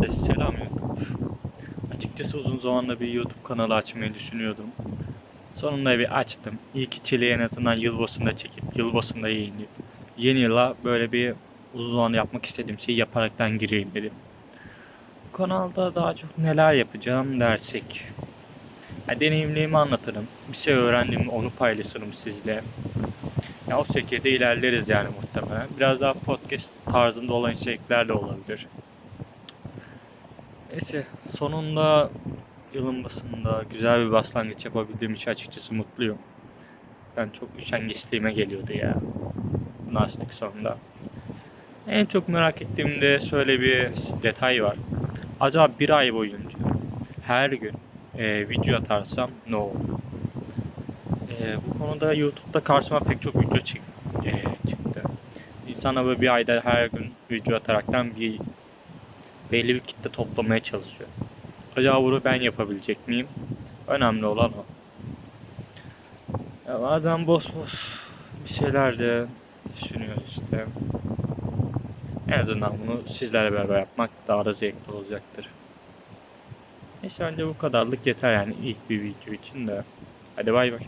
Herkese selam YouTube. Açıkçası uzun zamandır bir YouTube kanalı açmayı düşünüyordum. Sonunda bir açtım. İlk içeriği en azından yılbaşında çekip yılbaşında yayınlayıp yeni yıla böyle bir uzun zaman yapmak istediğim şeyi yaparaktan gireyim dedim. Bu kanalda daha çok neler yapacağım dersek. Ya deneyimlerimi anlatırım. Bir şey öğrendiğimi onu paylaşırım sizle. Ya o şekilde ilerleriz yani muhtemelen. Biraz daha podcast tarzında olan içerikler de olabilir. Neyse sonunda yılın basında güzel bir başlangıç yapabildiğim için açıkçası mutluyum. Ben çok üşengeçliğime geliyordu ya. Bunu sonunda. En çok merak ettiğim de şöyle bir detay var. Acaba bir ay boyunca her gün e, video atarsam ne olur? E, bu konuda YouTube'da karşıma pek çok video çık, e, çıktı. İnsanlar böyle bir ayda her gün video ataraktan bir belli bir kitle toplamaya çalışıyor. Acaba bunu ben yapabilecek miyim? Önemli olan o. Ya bazen boş boş bir şeyler de düşünüyoruz işte. En azından bunu sizlerle beraber yapmak daha da zevkli olacaktır. Neyse bence bu kadarlık yeter yani ilk bir video için de. Hadi bay bay.